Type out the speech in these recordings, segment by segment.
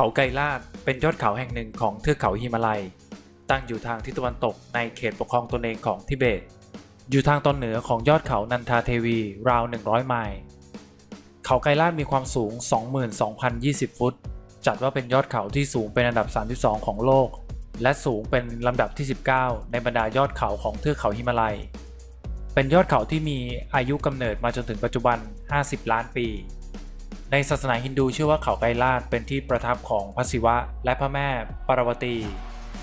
เขาไกรลาดเป็นยอดเขาแห่งหนึ่งของเทือกเขาฮิมาลัย ตั้งอยู่ทางทิศตะวันตกในเขตปกครองตนเองของทิเบต อยู่ทางตอนเหนือของยอดเขานันทาเทวีราว 100 ไมล์เขาไกรลาดมีความสูง 22,020 ฟุต จัดว่าเป็นยอดเขาที่สูงเป็นอันดับ 32 ของโลก และสูงเป็นลำดับที่ 19 ในบรรดายอดเขาของเทือกเขาฮิมาลัย เป็นยอดเขาที่มีอายุกำเนิดมาจนถึงปัจจุบัน 50 ล้านปี ในศาสนาฮินดูเชื่อว่าเขาไกรลาดเป็นที่ประทับของพระศิวะ และพระแม่ปารวตี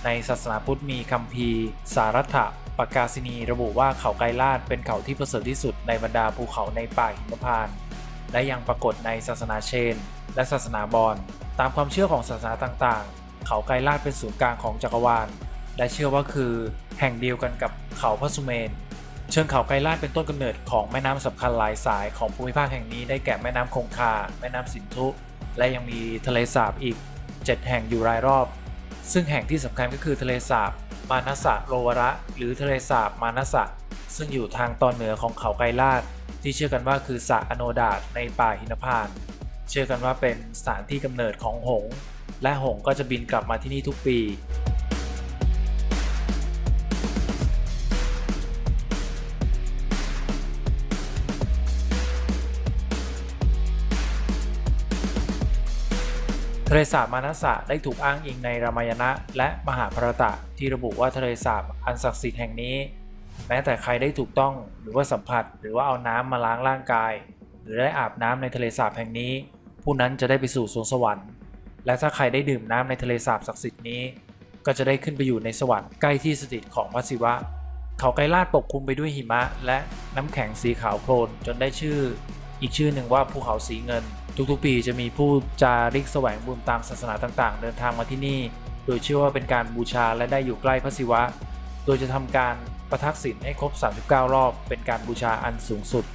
ในศาสนาพุทธมีคัมภีร์ สารัตถะปกาศินีระบุว่าเขาไกรลาดเป็นเขาที่ประเสริฐที่สุดในบรรดาภูเขาในป่าหิมพานต์และยังปรากฏในศาสนาเชน และศาสนาบอญตามความเชื่อของศาสนาต่างๆ เขาไกรลาดเป็นศูนย์กลางของจักรวาล และเชื่อว่าคือ แห่งเดียวกันกับเขาพระสุเมน เชิงเขาไกรลาดเป็นต้นกำเนิดของแม่น้ำสำคัญหลายสายของภูมิภาคแห่งนี้ได้แก่แม่น้ำคงคา แม่น้ำสินธุ และยังมีทะเลสาบอีก 7 แห่งอยู่รายรอบ ซึ่งแห่งที่สำคัญก็คือทะเลสาบมานัสะโรวระ หรือทะเลสาบมานัสะ ซึ่งอยู่ทางตอนเหนือของเขาไกรลาดที่เชื่อกันว่าคือสระอโนดาตในป่าหินพาน เชื่อกันว่าเป็นสถานที่กำเนิดของหง และหงก็จะบินกลับมาที่นี่ทุกปี ทะเลสาบมานัสสะได้ถูกอ้างอิงในรามายณะและมหาภารตะที่ระบุว่าทะเลสาบอันศักดิ์สิทธิ์แห่งนี้ แม้แต่ใครได้ถูกต้องหรือว่าสัมผัส หรือว่าเอาน้ำมาล้างร่างกาย หรือได้อาบน้ำในทะเลสาบแห่งนี้ ผู้นั้นจะได้ไปสู่สวงสวรรค์ และถ้าใครได้ดื่มน้ำในทะเลสาบศักดิ์สิทธิ์นี้ ก็จะได้ขึ้นไปอยู่ในสวรรค์ใกล้ที่สถิตของพระศิวะ เขาไกรลาดปกคลุมไปด้วยหิมะ และน้ำแข็งสีขาวโพลนจนได้ชื่อ อีกชื่อหนึ่งว่าภูเขาสีเงิน ทุกๆ ปีจะมีผู้จาริกแสวงบุญตามศาสนาต่างๆ เดินทางมาที่นี่ โดยเชื่อว่าเป็นการบูชาและได้อยู่ใกล้พระศิวะ โดยจะทำการประทักษิณให้ครบ 39 รอบ เป็นการบูชาอันสูงสุด